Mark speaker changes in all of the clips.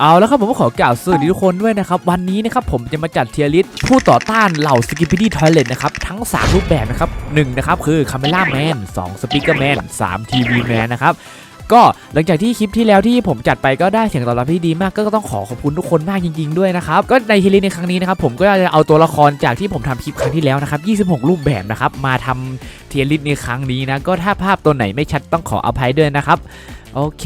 Speaker 1: เอาแล้วครับผมก็ขอกล่าวสวัสดีทุกคนด้วยนะครับ วันนี้นะครับผมจะมาจัดเทียร์ลิสผู้ต่อต้านเหล่าสกิปปี้ทอยเลตนะครับ ทั้ง 3 รูปแบบนะครับหนึ่งนะครับคือคาเมล่าแมน2สปีกเกอร์แมน3ทีวีแมนนะครับก็หลังจากที่คลิปที่แล้วที่ผมจัดไปก็ได้เสียงตอบรับที่ดีมากก็ต้องขอขอบคุณทุกคนมากจริง ๆด้วยนะครับก็ในทีลิสในครั้งนี้นะครับผมก็จะเอาตัวละครจากที่ผมทำคลิปครั้งที่แล้วนะครับ26 รูปแบบนะครับมาทำเทียร์ลิสในครั้งนี้นะก็ถ้าภาพตัวไหนไม่ชัดต้องขออภัยด้วยนะครับโอเค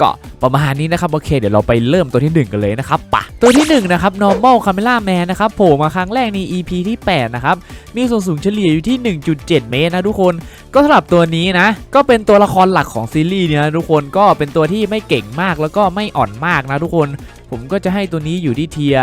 Speaker 1: ก็ประมาณนี้นะครับโอเค เดี๋ยวเราไปเริ่มตัวที่ 1 กันเลยนะครับปะตัวที่1นะครับ normal camera man นะครับโผล่มาครั้งแรกใน EP ที่8นะครับมีส่วนสูงเฉลี่ยอยู่ที่ 1.7 เมตรนะทุกคนก็สำหรับตัวนี้นะก็เป็นตัวละครหลักของซีรีส์เนี่ยนะทุกคนก็เป็นตัวที่ไม่เก่งมากแล้วก็ไม่อ่อนมากนะทุกคน ผมก็จะให้ตัวนี้อยู่ที่เทีย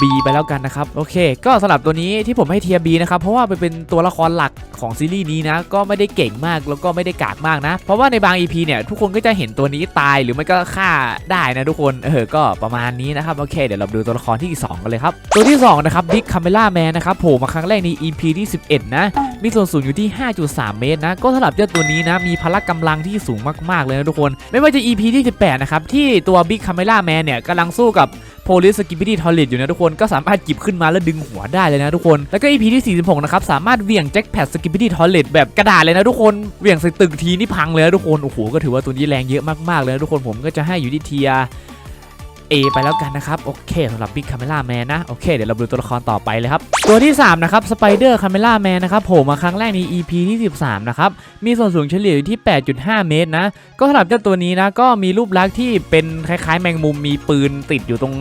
Speaker 1: B ไปแล้วกันนะครับ โอเค ก็สำหรับตัวนี้ที่ผมให้เทีย B นะครับ เพราะว่ามันเป็นตัวละครหลักของซีรีส์นี้นะ ก็ไม่ได้เก่งมากแล้วก็ไม่ได้กากมากนะ เพราะว่าในบาง EP เนี่ย ทุกคนก็จะเห็นตัวนี้ตายหรือไม่ก็ฆ่าได้นะทุกคน เออ ก็ประมาณนี้นะครับ โอเค เดี๋ยวเราดูตัวละครที่ 2 กันเลยครับ ตัวที่ 2 นะครับ Big Camera Man นนะครับโผล่มาครั้งแรกใน EP ที่ 11 นะ มีส่วนสูงอยู่ที่ 5.3 เมตรนะ ก็สำหรับเจ้าตัวนี้นะ มีพละกำลังที่สูงมากๆเลยนะทุกคน ไม่ว่าจะ EP ที่ 18 นะครับ ที่ตัว Big Camera Man เนี่ยกำลังสู้กับโพลิสกิบิตี้ทอลิตอยู่นะทุกคนก็สามารถหยิบขึ้นมาแล้วดึงหัวได้เลยนะทุกคนแล้วก็ EP ที่46นะครับสามารถเหวี่ยงแจ็คแพดสกิบิตี้ทอลิตแบบกระดาษเลยนะทุกคนเหวี่ยงใส่ตึกทีนี่พังเลยนะทุกคนโอ้โหก็ถือว่าตัวนี้แรงเยอะมากๆเลยนะทุกคนผมก็จะให้อยู่ที่เทีย A ไปแล้วกันนะครับ โอเคสำหรับ Big Camera Man นนะ โอเค เดี๋ยวเราดูตัวละครต่อไปเลยครับ ตัวที่ 3 นะครับ Spider Camera Man นนะครับโผล่มาครั้งแรกใน EP ที่ 13 นะครับ มีส่วนสูงเฉลี่ยอยู่ที่ 8.5 เมตรนะ ก็สำหรับเจ้าตัวนี้นะ ก็มีรูปลักษณ์ที่เป็นคล้ายๆ แมงมุมมีปืนติดอยู่ตรง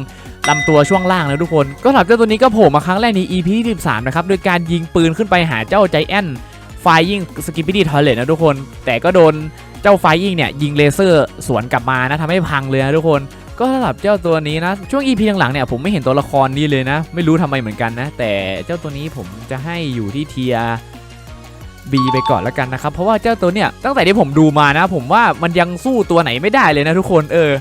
Speaker 1: ลำตัวช่วงล่างนะทุกคน ก็สำหรับเจ้าตัวนี้ก็โผล่มาครั้งแรกใน EP ที่ 13 นะครับ โดยการยิงปืนขึ้นไปหาเจ้าใจแอนไฟยิงสกิปปี้ทอยเลตนะทุกคน แต่ก็โดนเจ้าไฟยิงเนี่ยยิงเลเซอร์สวนกลับมานะทำให้พังเลยนะทุกคน ก็สำหรับเจ้าตัวนี้นะ ช่วง EP หลังๆเนี่ยผมไม่เห็นตัวละครนี้เลยนะ ไม่รู้ทำไมเหมือนกันนะ แต่เจ้าตัวนี้ผมจะให้อยู่ที่เทีย B ไปก่อนแล้วกันนะครับ เพราะว่าเจ้าตัวเนี่ยตั้งแต่ที่ผมดูมานะ ผมว่ามันยังสู้ตัวไหนไม่ได้เลยนะทุกคนเออ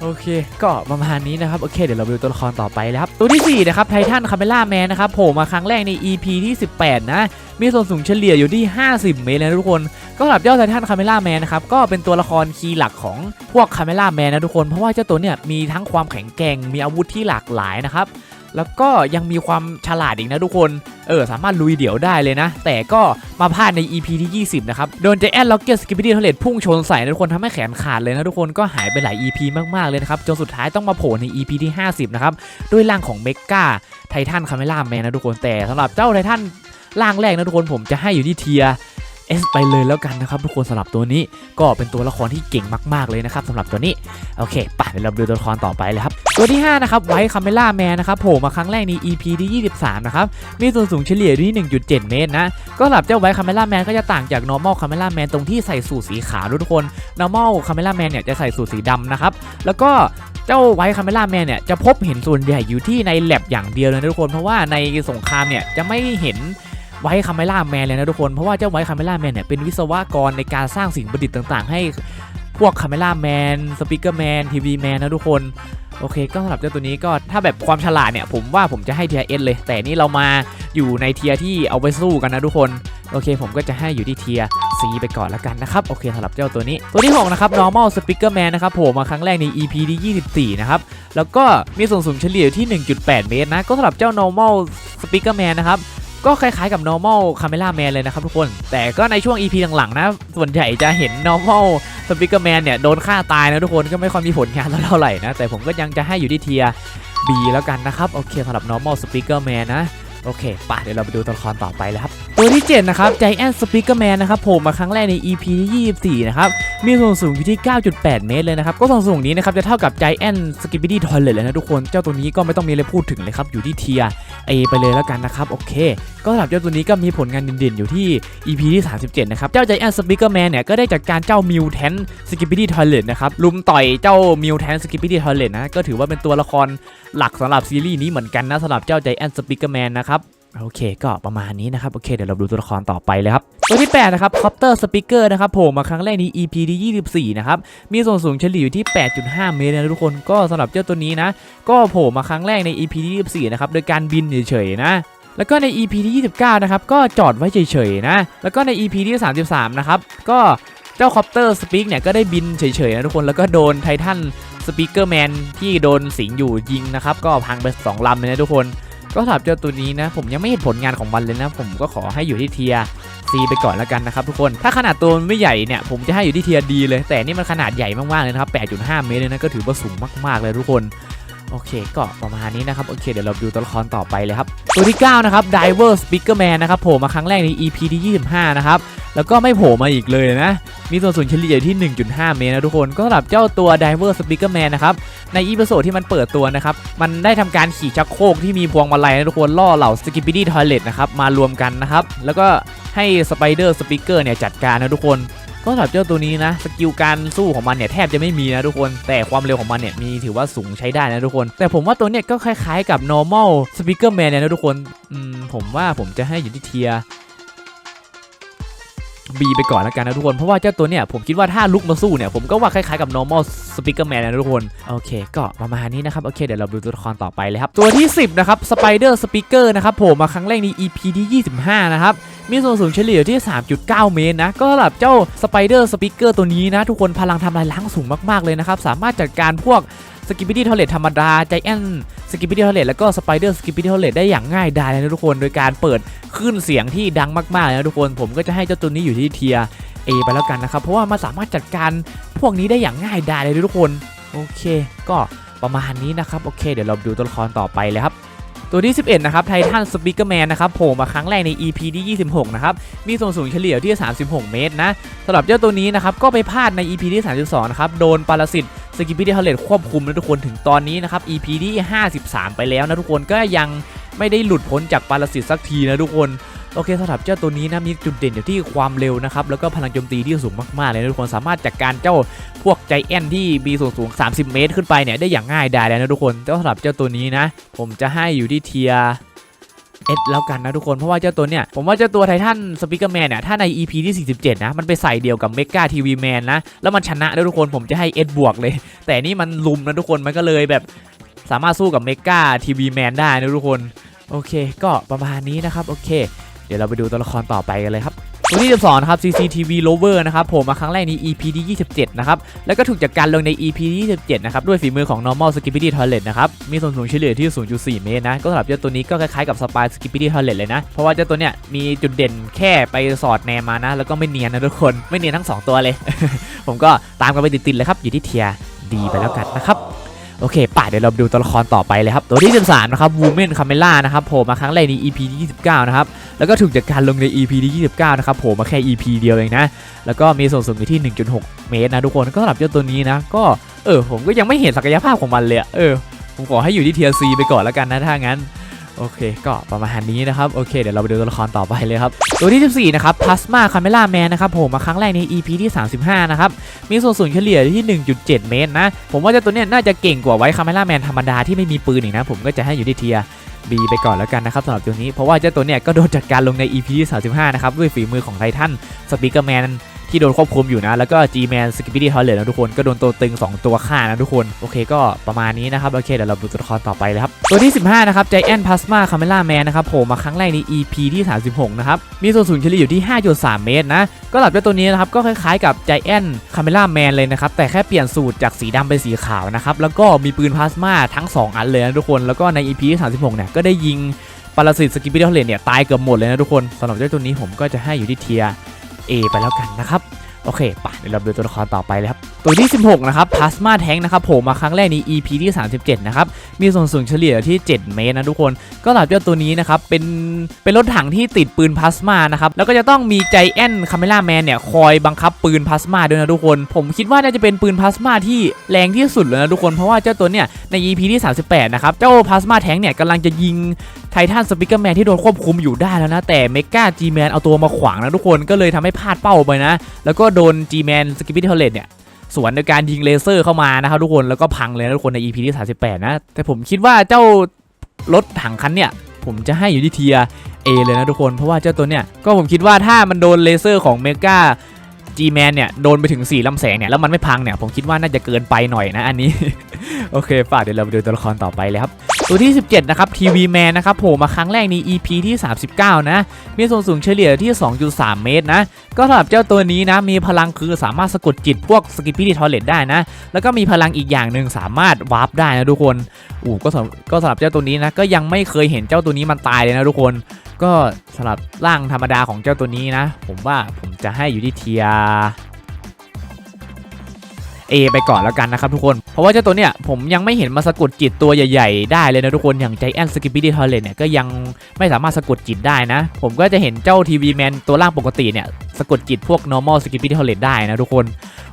Speaker 1: โอเค ก็ประมาณนี้นะครับ โอเค เดี๋ยวเราไปดูตัวละครต่อไปเลยครับ ตัวที่ 4 นะครับไททันคาเมล่าแมนนะครับโผล่มาครั้งแรกใน EP ที่ 18 นะ มีส่วนสูงเฉลี่ยอยู่ที่ 50 เมตรนะทุกคน ก็สำหรับเจ้าไททันคาเมล่าแมนนะครับ ก็เป็นตัวละครคีย์หลักของพวกคาเมล่าแมนนะทุกคน เพราะว่าเจ้าตัวเนี่ยมีทั้งความแข็งแกร่ง มีอาวุธที่หลากหลายนะครับ แล้วก็ยังมีความฉลาดอีกนะทุกคน เออสามารถลุยเดี่ยวได้เลยนะ แต่ก็มาพลาดใน EP ที่ 20 นะครับ โดนเจแอนล็อกเก็ตสกิปปี้เทเลตพุ่งชนใส่นะทุกคนทำให้แขนขาดเลยนะทุกคน ก็หายไปหลาย EP มากๆเลยนะครับ จนสุดท้ายต้องมาโผล่ใน EP ที่ 50 นะครับ ด้วยร่างของเมกาไททันคาเมล่าแมนนะทุกคน แต่สำหรับเจ้าไททัน ร่างแรกนะทุกคนผมจะให้อยู่ที่เทีย S ไปเลยแล้วกันนะครับทุกคนสำหรับตัวนี้ก็เป็นตัวละครที่เก่งมากๆเลยนะครับสำหรับตัวนี้โอเคไปเดี๋ยวเราดูตัวละครต่อไปเลยครับตัวที่ 5 นะครับไวท์คาเมล่าแมนนะครับโผล่มาครั้งแรกใน EP ที่ 23 นะครับ มีส่วนสูงเฉลี่ยที่ 1.7 เมตรนะ ก็สำหรับเจ้าไวท์คาเมล่าแมนก็จะต่างจาก normal คาเมล่าแมนตรงที่ใส่สูทสีขาวด้วยทุกคน normal คาเมล่าแมนเนี่ยจะใส่สูทสีดำนะครับแล้วก็เจ้าไวท์คาเมล่าแมนเนี่ยจะพบเห็นส่วนใหญ่อยู่ที่ในแลบอย่างเดียวเลยนะทุกคนเพราะว่าในสงครามเนี่ยจะไม่เห็น ไวท์คาเมล่าแมนเลยนะทุกคน เพราะว่าเจ้าไวท์คาเมล่าแมนเนี่ยเป็นวิศวกรในการสร้างสิ่งประดิษฐ์ต่าง ๆ ให้พวกคาเมล่าแมนสปีกเกอร์แมนทีวีแมนนะทุกคนโอเคก็สำหรับเจ้าตัวนี้ก็ถ้าแบบความฉลาดเนี่ยผมว่าผมจะให้เทียเอสเลย แต่นี่เรามาอยู่ในเทียที่เอาไปสู้กันนะทุกคนโอเค ผมก็จะให้อยู่ที่เทีย C ไปก่อนล้วกันนะครับ โอเคสำหรับเจ้าตัวนี้ ตัวที่ 6 นะครับ normal speaker man นะครับโผล่มาครั้งแรกใน EP ที่ 24 นะครับ แล้วก็มีส่วนสูงเฉลี่ยที่ 1.8 เมตรนะ ก็สำหรับเจ้า normal speaker man นะครับ ก็คล้ายๆกับ normal camera man เลยนะครับทุกคน แต่ก็ในช่วง EP หลังๆนะ ส่วนใหญ่จะเห็น normal speaker man เนี่ย โดนฆ่าตายนะทุกคน ก็ไม่ค่อยมีผลงานเท่าไหร่นะ แต่ผมก็ยังจะให้อยู่ที่เทีย B แล้วกันนะครับ โอเคสำหรับ normal speaker man นะ โอเคป่ะเดี๋ยวเราไปดูตัวละครต่อไปเลยครับตัวที่ 7 นะครับ Giant Speaker Man นะครับโผล่มาครั้งแรกใน EP ที่24 นะครับ มีส่วนสูงอยู่ที่ 9.8 เมตรเลยนะครับ ก็ส่วนสูงนี้นะครับ จะเท่ากับ Giant Skibidi Toilet เลยนะทุกคน เจ้าตัวนี้ก็ไม่ต้องมีอะไรพูดถึงเลยครับ อยู่ที่เทีย A ไปเลยแล้วกันนะครับ โอเค ก็สำหรับเจ้าตัวนี้ก็มีผลงานเด่นๆ อยู่ที่ EP ที่ 37 นะครับ เจ้า Giant Speaker Man เนี่ย ก็ได้จากการเจ้า Mutant Skibidi Toilet นะครับลุมต่อยเจ้า Mutant Skibidi Toilet นะก็ถือว่าเป็นตัวละครหลักสำหรับซีรีส์นี้เหมือนกันนะสำหรับเจ้า Giant Speaker Man นะครับ โอเคก็ประมาณนี้นะครับ โอเค เดี๋ยวเราดูตัวละครต่อไปเลยครับ ตัวที่ 8 นะครับ Copter Speaker นะครับโผล่มาครั้งแรกใน EP ที่ 24 นะครับ มีส่วนสูงเฉลี่ยอยู่ที่ 8.5 เมตรนะทุกคนก็สำหรับเจ้าตัวนี้นะ ก็โผล่มาครั้งแรกใน EP ที่24 นะครับ โดยการบินเฉยๆนะแล้วก็ใน EP ที่ 29 นะครับ ก็จอดไว้เฉยๆนะ แล้วก็ใน EP ที่ 33 นะครับ ก็เจ้าคอปเตอร์สปีกเนี่ยก็ได้บินเฉยๆนะทุกคน แล้วก็โดนไททันสปีกเกอร์แมนที่โดนสิงอยู่ยิงนะครับ ก็พังไป 2ลำเลยนะทุกคน ก็สำหรับเจ้าตัวนี้นะ ผมยังไม่เห็นผลงานของมันเลยนะ ผมก็ขอให้อยู่ที่เทียซีไปก่อนแล้วกันนะครับทุกคนถ้าขนาดตัวมันไม่ใหญ่เนี่ยผมจะให้อยู่ที่เทียดีเลย แต่นี่มันขนาดใหญ่มากๆเลยนะครับ 8.5 เมตรเลยนะก็ถือว่าสูงมากๆเลยทุกคนโอเคก็ประมาณนี้นะครับ โอเค เดี๋ยวเราดูตัวละครต่อไปเลยครับ ตัวที่ 9 นะครับ Diver Speaker Man นะครับโผล่มาครั้งแรกใน EP ที่ 25 นะครับ แล้วก็ไม่โผล่มาอีกเลยนะ มีส่วนสูงเฉลี่ยที่ 1.5 เมตรนะทุกคนก็สำหรับเจ้าตัว Diver Speaker Man นะครับ ในอีพิโซดที่มันเปิดตัวนะครับ มันได้ทำการขี่ชักโครกที่มีพวงมาลัยนะทุกคนล่อเหล่า Skibidi Toilet นะครับ มารวมกันนะครับ แล้วก็ให้ Spider Speaker เนี่ยจัดการนะทุกคนก็สำหรับเจ้าตัวนี้นะสกิลการสู้ของมันเนี่ยแทบจะไม่มีนะทุกคน แต่ความเร็วของมันเนี่ยมีถือว่าสูงใช้ได้นะทุกคน แต่ผมว่าตัวเนี่ยก็คล้ายๆกับ normal speaker man เนี่ยนะทุกคน อืมผมว่าผมจะให้อยู่ที่เทีย B ไปก่อนแล้วกันนะทุกคน เพราะว่าเจ้าตัวเนี่ยผมคิดว่าถ้าลุกมาสู้เนี่ยผมก็ว่าคล้ายๆกับ normal speaker man นะทุกคน โอเค ก็ประมาณนี้นะครับ โอเค เดี๋ยวเราดูตัวละครต่อไปเลยครับ ตัวที่ 10 นะครับ spider speaker นะครับผมมาครั้งแรกใน EP ที่ 25 นะครับ มีส่วนสูงเฉลี่ยที่ 3.9 เมตรนะ ก็สำหรับเจ้า Spider Speaker ตัวนี้นะ ทุกคนพลังทำลายล้างสูงมากๆเลยนะครับ สามารถจัดการพวก s k i p p y d y Toilet ธรรมดา Giant s k i p p y d y Toilet แล้วก็ Spider s k i p p y d y Toilet ได้อย่างง่ายดายเลยนะทุกคนโดยการเปิดคลื่นเสียงที่ดังมากๆเลยนะทุกคนผมก็จะให้เจ้าตัวนี้อยู่ที่เทีย A ไปแล้วกันนะครับ เพราะว่ามันสามารถจัดการพวกนี้ได้อย่างง่ายดายเลยทุกคนโอเค ก็ประมาณนี้นะครับโอเค เดี๋ยวเราดูตัวละครต่อไปเลยครับ ตัวที่ 11 นะครับไททันสปีกเกอร์แมนนะครับโผล่มาครั้งแรกใน EP ที่ 26 นะครับ มีส่วนสูงเฉลี่ยที่ 36 เมตรนะสำหรับเจ้าตัวนี้นะครับ ก็ไปพลาดใน EP ที่ 32 นะครับ โดนปรสิตสกิปปี้ที่เขาเลตควบคุมนะทุกคนถึงตอนนี้นะครับ EP ที่ 53 ไปแล้วนะทุกคนก็ยังไม่ได้หลุดพ้นจากปรสิตสักทีนะทุกคน โอเคสำหรับเจ้าตัวนี้นะมีจุดเด่นอยู่ที่ความเร็วนะครับแล้วก็พลังโจมตีที่สูงมากๆเลยนะทุกคนสามารถจัดการเจ้าพวกใจแอนที่มีส่วนสูง 30 เมตร ขึ้นไปเนี่ยได้อย่างง่ายดายเลยนะทุกคนเจ้าสำหรับเจ้าตัวนี้นะ ผมจะให้อยู่ที่เทียเอสแล้วกันนะทุกคนเพราะว่าเจ้าตัวเนี่ยผมว่าเจ้าตัวไททันสปิเกอร์แมนเนี่ยถ้าใน EP ที่ 47 นะ มันไปใส่เดียวกับเมกาทีวีแมนนะ แล้วมันชนะนะทุกคนผมจะให้เอสบวกเลย แต่นี่มันลุมนะทุกคนมันก็เลยแบบสามารถสู้กับเมกาทีวีแมนได้นะทุกคนโอเค ก็ประมาณนี้นะครับโอเค ดี๋ยวเราไปดูตัวละครต่อไปกันเลยครับตัวที่12นะครับ CCTV Rover นะครับผล่มาครั้งแรกใน EP ที่27 นะครับ แล้วก็ถูกจัดการลงใน EP ที่27 นะครับ ด้วยฝีมือของ Normal Skippity Toilet นะครับ มีส่วนสูงเฉลี่ยที่ 0.4 เมตรนะ ก็สำหรับเจ้าตัวนี้ก็คล้ายๆกับ Spy Skippity Toilet เลยนะ เพราะว่าเจ้าตัวเนี้ยมีจุดเด่นแค่ไปสอดแนมมานะ แล้วก็ไม่เนียนนะทุกคน ไม่เนียนทั้ง 2 ตัวเลย ผมก็ตามกันไปติดๆเลยครับ อยู่ที่เทียดีไปแล้วกันนะครับ โอเคป่ะเดี๋ยวเราดูตัวละครต่อไปเลยครับ ตัวที่ 13 นะครับวูเมนคาเมล่านะครับโผล่มาครั้งแรกใน EP ที่ 29 นะครับ แล้วก็ถูกจัดการลงใน EP ที่ 29 นะครับโผล่มาแค่ EP เดียวเองนะ แล้วก็มีส่วนสูงอยู่ที่ 1.6 เมตรนะทุกคนก็สำหรับเจ้าตัวนี้นะ ก็เออผมก็ยังไม่เห็นศักยภาพของมันเลยเออผมขอให้อยู่ที่เทียซีไปก่อนแล้วกันนะถ้างั้น โอเคก็ประมาณนี้นะครับ โอเค เดี๋ยวเราไปดูตัวละครต่อไปเลยครับ ตัวที่ 14 นะครับ Plasma Camera Man นนะครับผล่มาครั้งแรกใน EP ที่ 35 นะครับ มีส่วนสูงเฉลี่ยที่ 1.7 เมตรนะ ผมว่าเจ้าตัวเนี้ยน่าจะเก่งกว่าไว้คาเมล่าแมนธรรมดาที่ไม่มีปืนอีกนะ ผมก็จะให้อยู่ที่เทีย B ไปก่อนแล้วกันนะครับสำหรับตัวนี้เพราะว่าเจ้าตัวเนี้ยก็โดนจัดการลงใน EP ที่35 นะครับด้วยฝีมือของไททันสปีกเกอร์แมน ที่โดนควบคุมอยู่นะ แล้วก็ G-Man s k i p p y t o i l e t นะทุกคนก็โดนตัวตึง 2 ตัวฆ่านะทุกคน โอเคก็ประมาณนี้นะครับ โอเค เดี๋ยวเราดูตัวละครต่อไปเลยครับ ตัวที่ 15 นะครับ Giant Plasma Camera Man นะครับโผล่มาครั้งแรกใน EP ที่ 36 นะครับ มีส่วนสูงเฉลี่ยอยู่ที่ 5.3 เมตรนะ ก็หลับเจ้าตัวนี้นะครับ ก็คล้ายๆกับ Giant Camera Man เลยนะครับ แต่แค่เปลี่ยนสูตรจากสีดำเป็นสีขาวนะครับ แล้วก็มีปืนพลาสมาทั้ง 2 อันเลยนะทุกคน แล้วก็ใน EP ที่ 36 เนี่ย ก็ได้ยิงปรสิตสกิปปี้เทเลนเนี่ยตายเกือบหมดเลยนะทุกคนสำหรับเจ้าตัวนี้ผมก็จะให้อยู่ที่เทีย A ไปแล้วกันนะครับโอเคไป่ะเดี๋ยวเราดูตัวละครต่อไปเลยครับ ตัวที่ 16 นะครับ Plasma Tank นะครับโผล่มาครั้งแรกใน EP ที่ 37 นะครับ มีส่วนสูงเฉลี่ยที่ 7 เมตรนะทุกคน ก็หลับเจ้าตัวนี้นะครับ เป็น เป็นรถถังที่ติดปืนพลาสมานะครับ แล้วก็จะต้องมีใจแอนคาเมล่าแมนเนี่ย คอยบังคับปืนพลาสมาด้วยนะทุกคน ผมคิดว่าน่าจะเป็นปืนพลาสมาที่แรงที่สุดเลยนะทุกคน เพราะว่าเจ้าตัวเนี่ยใน EP ที่ 38 นะครับ เจ้าพลาสมาแทงเนี่ยกำลังจะยิง ไททันสปิเกอร์แมนที่โดนควบคุมอยู่ได้แล้วนะ แต่เมกาจีแมนเอาตัวมาขวางนะทุกคนก็เลยทำให้พลาดเป้าไปนะ แล้วก็โดน G-Man s k i p p y t o i l e t เนี่ยสวนในการยิงเลเซอร์เข้ามานะครับทุกคนแล้วก็พังเลยนะทุกคนใน EP ที่ 38 นะ แต่ผมคิดว่าเจ้ารถถังคันเนี่ยผมจะให้อยู่ที่เทีย A เลยนะทุกคน เพราะว่าเจ้าตัวเนี่ยก็ผมคิดว่าถ้ามันโดนเลเซอร์ของเมกา G-Man เนี่ยโดนไปถึง4ลำแสงเนี่ยแล้วมันไม่พังเนี่ยผมคิดว่าน่าจะเกินไปหน่อยนะอันนี้ โอเคฝากเดี๋ยวเราไปดูตัวละครต่อไปเลยครับ ตัวที่ 17 นะครับทีวีแมนนะครับโผล่มาครั้งแรกใน EP ที่ 39 นะ มีส่วนสูงเฉลี่ยที่ 2.3 เมตรนะ ก็สำหรับเจ้าตัวนี้นะ มีพลังคือสามารถสะกดจิตพวกสกิปปี้ดีทอเลตได้นะ แล้วก็มีพลังอีกอย่างหนึ่งสามารถวาร์ปได้นะทุกคนอู้ก็สำก็สำหรับเจ้าตัวนี้นะก็ยังไม่เคยเห็นเจ้าตัวนี้มันตายเลยนะทุกคน ก็สำหรับร่างธรรมดาของเจ้าตัวนี้นะ ผมว่าผมจะให้อยู่ที่เทีย A ไปก่อนแล้วกันนะครับทุกคน เพราะว่าเจ้าตัวเนี้ยผมยังไม่เห็นมาสะกดจิตตัวใหญ่ ๆ ได้เลยนะทุกคน อย่างใจแอนสกิปปี้ดีทอเลนเนี่ยก็ยังไม่สามารถสะกดจิตได้นะ ผมก็จะเห็นเจ้าทีวีแมนตัวล่างปกติเนี่ยสะกดจิตพวก normal s k i p p y t o i l e t ได้นะทุกคน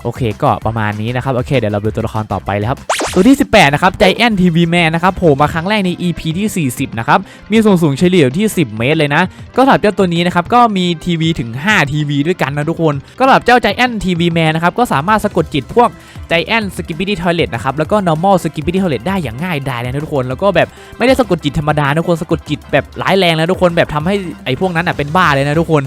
Speaker 1: โอเคก็ประมาณนี้นะครับ โอเคเดี๋ยวเราดูตัวละครต่อไปเลยครับ ตัวที่ 18 นะครับใจแอนทีวีแมนนะครับโผล่มาครั้งแรกใน EP ที่ 40 นะครับ มีส่วนสูงเฉลี่ยที่ 10 เมตรเลยนะ ก็สำหรับเจ้าตัวนี้นะครับ ก็มีทีวีถึง 5 ทีวีด้วยกันนะทุกคน ก็สำหรับเจ้าใจแอนทีวีแมนนะครับ ก็สามารถสะกดจิตพวกใจแอนสกิปปี้ดีทอยเลตนะครับ แล้วก็ normal สกิปปี้ดีทอยเลตได้อย่างง่ายดายเลยนะทุกคน แล้วก็แบบไม่ได้สะกดจิตธรรมดานะทุกคน สะกดจิตแบบร้ายแรงนะทุกคน แบบทำให้ไอ้พวกนั้นอะเป็นบ้าเลยนะทุกคน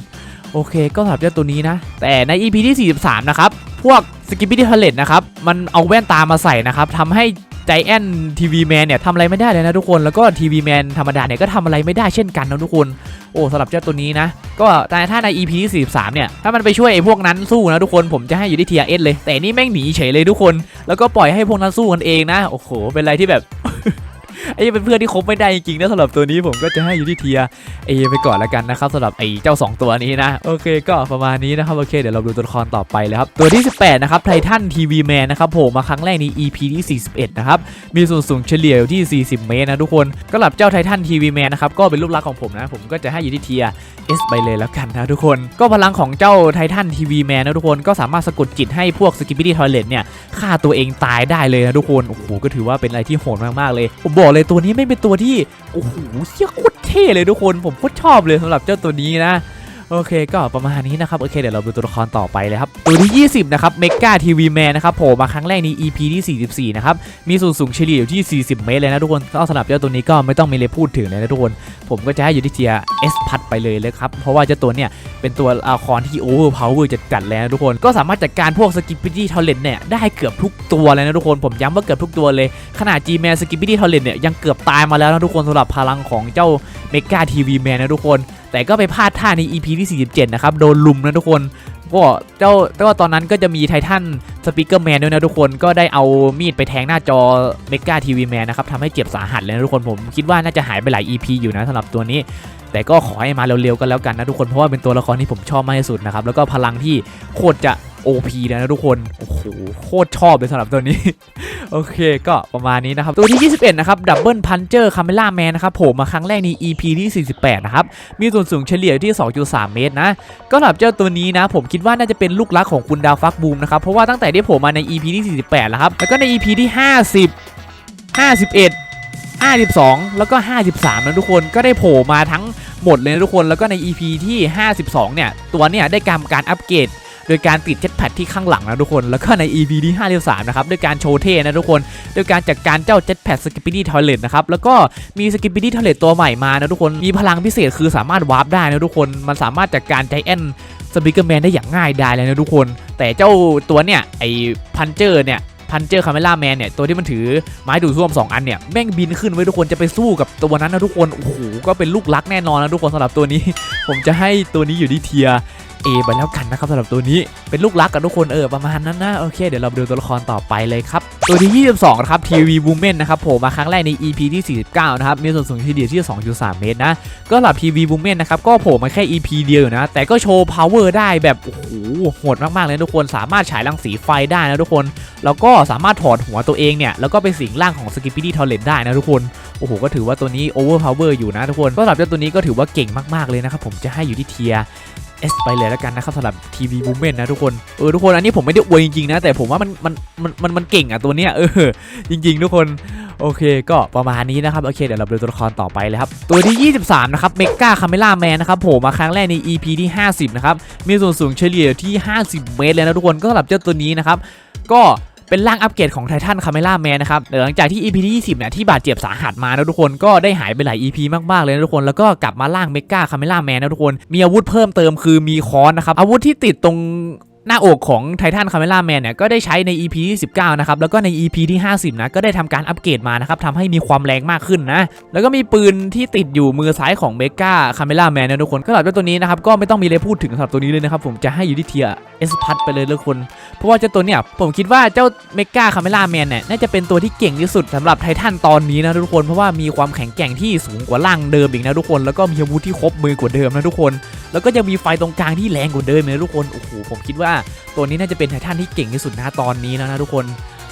Speaker 1: โอเคก็สำหรับเจ้าตัวนี้นะ แต่ใน EP ที่ 43 นะครับ พวกสกิปปี้ดีทอยเลตนะครับ มันเอาแว่นตามาใส่นะครับทำให้ใจแอนทีวีแมนเนี่ยทำอะไรไม่ได้เลยนะทุกคนแล้วก็ทีวีแมนธรรมดาเนี่ยก็ทำอะไรไม่ได้เช่นกันนะทุกคน โอ้สำหรับเจ้าตัวนี้นะ ก็แต่ถ้าใน EP ที่43 เนี่ย ถ้ามันไปช่วยไอ้พวกนั้นสู้นะทุกคนผมจะให้อยู่ที่เทียเอสเลย แต่นี่แม่งหนีเฉยเลยทุกคน แล้วก็ปล่อยให้พวกนั้นสู้กันเองนะ โอ้โห เป็นอะไรที่แบบ ไอ้เป็นเพื่อนที่คบไม่ได้จริงๆนะสำหรับตัวนี้ผมก็จะให้อยู่ที่เทียเอไปก่อนแล้วกันนะครับสำหรับไอ้เจ้า 2 ตัวนี้นะโอเคก็ประมาณนี้นะครับโอเคเดี๋ยวเราดูตัวละครต่อไปเลยครับตัวที่ 18 นะครับไททันทีวีแมนนะครับโผล่มาครั้งแรกใน EP ที่ 41 นะครับมีส่วนสูงเฉลี่ยอยู่ที่ 40 เมตรนะทุกคนก็สำหรับเจ้าไททันทีวีแมนนะครับก็เป็นลูกรักของผมนะผมก็จะให้อยู่ที่เทีย S ไปเลยแล้วกันนะทุกคนก็พลังของเจ้าไททันทีวีแมนนะทุกคนก็สามารถสะกดจิตให้พวกสกิปปี้ดีทอยเลตเนี่ยฆ่าตัวเองตายได้เลยนะทุกคนโอ้โหก็ถือว่าเป็นอะไรที่โหดมากๆเลยผมบอกเลยตัวนี้ไม่เป็นตัวที่โอ้โหเชี่ยโคตรเท่เลยทุกคนผมโคตรชอบเลยสำหรับเจ้าตัวนี้นะ โอเคก็ประมาณนี้นะครับ โอเค เดี๋ยวเราดูตัวละครต่อไปเลยครับ ตัวที่ 20 นะครับเมกาทีวีแมนนะครับโผล่มาครั้งแรกใน EP ที่ 44 นะครับ มีส่วนสูงเฉลี่ยอยู่ที่ 40 เมตรเลยนะทุกคนก็สำหรับเจ้าตัวนี้ก็ไม่ต้องมีเลยพูดถึงเลยนะทุกคน ผมก็จะให้อยู่ที่เทีย S พัดไปเลยเลยครับ เพราะว่าเจ้าตัวเนี่ยเป็นตัวละครที่โอเวอร์พาวเวอร์จัดๆแล้วทุกคน ก็สามารถจัดการพวกสกิปปี้ดี้ทอเลนเนี่ยได้เกือบทุกตัวเลยนะทุกคน ผมย้ำว่าเกือบทุกตัวเลย ขนาด G-Man สกิปปี้ดี้ทอเลนเนี่ยยังเกือบตายมาแล้วนะทุกคนสำหรับพลังของเจ้าเมกาทีวีแมนนะทุกคน แต่ก็ไปพลาดท่าใน EP ที่ 47 นะครับ โดนลุมนะทุกคน ก็เจ้าแต่ว่าตอนนั้นก็จะมีไททันสปีกเกอร์แมนด้วยนะทุกคนก็ได้เอามีดไปแทงหน้าจอเมกาทีวีแมนนะครับทำให้เจ็บสาหัสเลยนะทุกคนผมคิดว่าน่าจะหายไปหลาย EP อยู่นะสำหรับตัวนี้แต่ก็ขอให้มาเร็วๆกันแล้วกันนะทุกคนเพราะว่าเป็นตัวละครที่ผมชอบมากที่สุดนะครับแล้วก็พลังที่โคตรจะ OP เลยนะทุกคนโอ้โหโคตรชอบเลยสำหรับตัวนี้ โอเคก็ประมาณนี้นะครับ ตัวที่ 21 นะครับดับเบิลพันเจอร์คาเมล่าแมนนะครับโผล่มาครั้งแรกใน EP ที่ 48 นะครับ มีส่วนสูงเฉลี่ยที่ 2.3 เมตรนะ ก็สำหรับเจ้าตัวนี้นะ ผมคิดว่าน่าจะเป็นลูกรักของคุณดาวฟักบูมนะครับ เพราะว่าตั้งแต่ที่โผล่มาใน EP ที่ 48 แล้วครับ แล้วก็ใน EP ที่ 50 51 52 แล้วก็ 53 นะทุกคนก็ได้โผล่มาทั้งหมดเลยนะทุกคนแล้วก็ใน EP ที่ 52 เนี่ย ตัวเนี่ยได้การการอัปเกรด โดยการติดเจ็ตแพดที่ข้างหลังนะทุกคน แล้วก็ใน EP ที่5เรียว3นะครับด้วยการโชว์เท่นะทุกคน โดยการจัดการเจ้าเจ็ตแพดสกิปปี้ทอยเลตนะครับแล้วก็มีสกิปปี้ดี้ทอยเลตตัวใหม่มานะทุกคนมีพลังพิเศษคือสามารถวาร์ปได้นะทุกคนมันสามารถจัดการใจแอนสปิเกอร์แมนได้อย่างง่ายดายเลยนะทุกคน แต่เจ้าตัวเนี่ยไอพันเจอร์เนี่ยพันเจอร์คาเมล่าแมนเนี่ยตัวที่มันถือไม้ดูดซ่วม 2 อันเนี่ยแม่งบินขึ้นไว้ทุกคนจะไปสู้กับตัวนั้นนะทุกคนโอ้โหก็เป็นลูกรักแน่นอนนะทุกคนสำหรับตัวนี้ ผมจะให้ตัวนี้อยู่ที่เทีย A ไปแล้วกันนะครับสำหรับตัวนี้เป็นลูกรักกับทุกคนเออประมาณนั้นนะโอเคเดี๋ยวเราไปดูตัวละครต่อไปเลยครับ ตัวที่ 22นะครับทีวีบูมเมนะครับโผล่มาครั้งแรกใน EP ที่ 49 นะครับ มีส่วนสูงเฉลี่ยที่ 2.3 เมตรนะ ก็สำหรับทีวีบูมเมนะครับก็โผล่มาแค่ EP เดียวอยู่นะ แต่ก็โชว์ power ได้แบบโอ้โหโหดมากๆเลยทุกคนสามารถฉายรังสีไฟได้นะทุกคน แล้วก็สามารถถอดหัวตัวเองเนี่ยแล้วก็ไปสิงร่างของสกิปปี้ดี้ทอเลนได้นะทุกคนโอ้โหก็ถือว่าตัวนี้ over power อยู่นะทุกคนก็สำหรับเจ้าตัวนี้ก็ถือว่าเก่งมากๆเลยนะครับผมจะให้อยู่ที่เทีย S ไปเลยแล้วกันนะครับสำหรับทีวีบูมเมนนะทุกคน เออทุกคนอันนี้ผมไม่ได้อวยจริงๆนะ แต่ผมว่ามันมันมันมันมันเก่งอะตัวเนี้ยเออจริง ๆ ทุกคนโอเค ก็ประมาณนี้นะครับ โอเค เดี๋ยวเราไปดูตัวละครต่อไปเลยครับ ตัวที่ 23 นะครับเมกาคาเมล่าแมนนะครับโผล่มาครั้งแรกใน EP ที่ 50 นะครับ มีส่วนสูงเฉลี่ยที่ 50 เมตรเลยนะทุกคนก็สำหรับเจ้าตัวนี้นะครับ ก็ เป็นร่างอัปเกรดของไททันคาเมล่าแมนนะครับหลังจากที่ EP ที่20เนี่ยที่บาดเจ็บสาหัสมานะทุกคนก็ได้หายไปหลาย EP มากๆเลยนะทุกคนแล้วก็กลับมาร่างเมกาคาเมล่าแมนนะทุกคนมีอาวุธเพิ่มเติมคือมีค้อนนะครับอาวุธที่ติดตรง หน้าอกของไททันคาเมล่าแมนเนี่ยก็ได้ใช้ใน EP ที่19นะครับแล้วก็ใน EP ที่ 50 นะก็ได้ทำการอัปเกรดมานะครับทำให้มีความแรงมากขึ้นนะ แล้วก็มีปืนที่ติดอยู่มือซ้ายของเมกาคาเมล่าแมนนะทุกคนก็สำหรับเจ้าตัวนี้นะครับก็ไม่ต้องมีอะไรพูดถึงสำหรับตัวนี้เลยนะครับผมจะให้อยู่ที่เทียเอสพัทไปเลยทุกคน เพราะว่าเจ้าตัวเนี่ยผมคิดว่าเจ้าเมกาคาเมล่าแมนเนี่ยน่าจะเป็นตัวที่เก่งที่สุดสำหรับไททันตอนนี้นะทุกคนเพราะว่ามีความแข็งแกร่งที่สูงกว่าร่างเดิมอีกนะทุกคนแล้วก็มีอาวุธที่ครบมือกว่าเดิมนะทุกคน แล้วก็ยังมีไฟตรงกลางที่แรงกว่าเดิมนะทุกคนโอ้โหผมคิดว่าตัวนี้น่าจะเป็นไททันที่เก่งที่สุดนะตอนนี้แล้วนะทุกคน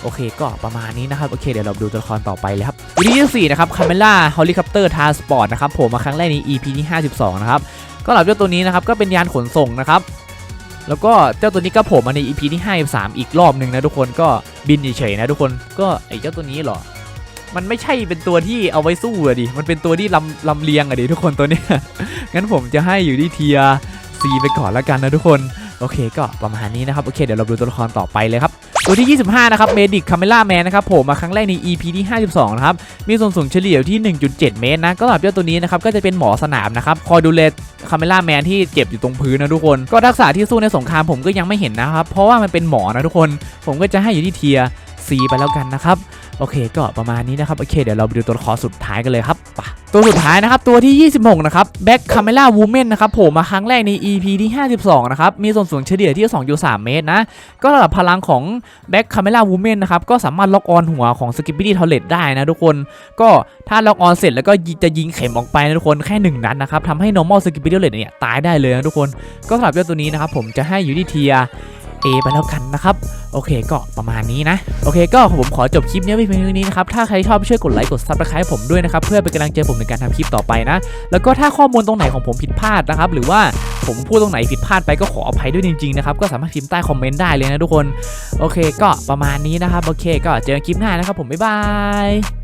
Speaker 1: โอเคก็ประมาณนี้นะครับ โอเคเดี๋ยวเราดูตัวละครต่อไปเลยครับวิดีที่สี่นะครับคาเมล่าฮอลิคอปเตอร์ทาร์สปอร์ตนะครับผมมาครั้งแรกใน EP ที่ 52 นะครับ ก็หรับเจ้าตัวนี้นะครับ ก็เป็นยานขนส่งนะครับ แล้วก็เจ้าตัวนี้ก็โผล่มาใน EP ที่ 53 อีกรอบหนึ่งนะทุกคนก็บินเฉยๆนะทุกคนก็ไอ้เจ้าตัวนี้หรอ มันไม่ใช่เป็นตัวที่เอาไว้สู้อะดิมันเป็นตัวที่ลำลำเลียงอะดิทุกคนตัวเนี้ยงั้นผมจะให้อยู่ที่เทียซีไปก่อนล้วกันนะทุกคน โอเคก็ประมาณนี้นะครับ โอเคเดี๋ยวเราดูตัวละครต่อไปเลยครับ ตัวที่ 25 นะครับเมดิกคาเมล่าแมนนะครับผล่มาครั้งแรกใน EP ที่ 52 นะครับ มีส่วนสูงเฉลี่ยที่ 1.7 เมตรนะ ก็สำหรับเจ้าตัวนี้นะครับ ก็จะเป็นหมอสนามนะครับ คอยดูแลคาเมล่าแมนที่เจ็บอยู่ตรงพื้นนะทุกคน ก็ทักษะที่สู้ในสงครามผมก็ยังไม่เห็นนะครับ เพราะว่ามันเป็นหมอนะทุกคน ผมก็จะให้อยู่ที่เทียซีไปแล้วกันนะครับ โอเคก็ประมาณนี้นะครับ โอเค เดี๋ยวเราไปดูตัวละครสุดท้ายกันเลยครับไปตัวสุดท้ายนะครับ ตัวที่ 26 นะครับแบ็คคาเมล่าวูแมนนะครับโผล่มาครั้งแรกใน EP ที่ 52 นะครับ มีส่วนสูงเฉลี่ยที่ 2.3 เมตรนะ ก็ระดับพลังของแบ็คคาเมล่าวูแมนนะครับ ก็สามารถล็อกออนหัวของสกิปปี้ดีทอเลตได้นะทุกคน ก็ถ้าล็อกออนเสร็จแล้วก็จะยิงเข็มออกไปนะทุกคนแค่หนึ่งนัดนะครับทำให้ normal สกิปปี้ดีทอเลตเนี่ยตายได้เลยนะทุกคน ก็สำหรับเจ้าตัวนี้นะครับผมจะให้อยู่ที่เทีย A ไปแล้วกันนะครับ โอเคก็ประมาณนี้นะ โอเคก็ผมขอจบคลิปนี้ไว้เพียงเท่านี้นะครับ ถ้าใครชอบช่วยกดไลค์กดซับสไครต์ผมด้วยนะครับ เพื่อเป็นกำลังใจผมในการทำคลิปต่อไปนะ แล้วก็ถ้าข้อมูลตรงไหนของผมผิดพลาดนะครับ หรือว่าผมพูดตรงไหนผิดพลาดไปก็ขออภัยด้วยจริงๆนะครับ ก็สามารถพิมพ์ใต้คอมเมนต์ได้เลยนะทุกคน โอเค ก็ประมาณนี้นะครับ โอเค ก็เจอกันคลิปหน้านะครับผม บ๊ายบาย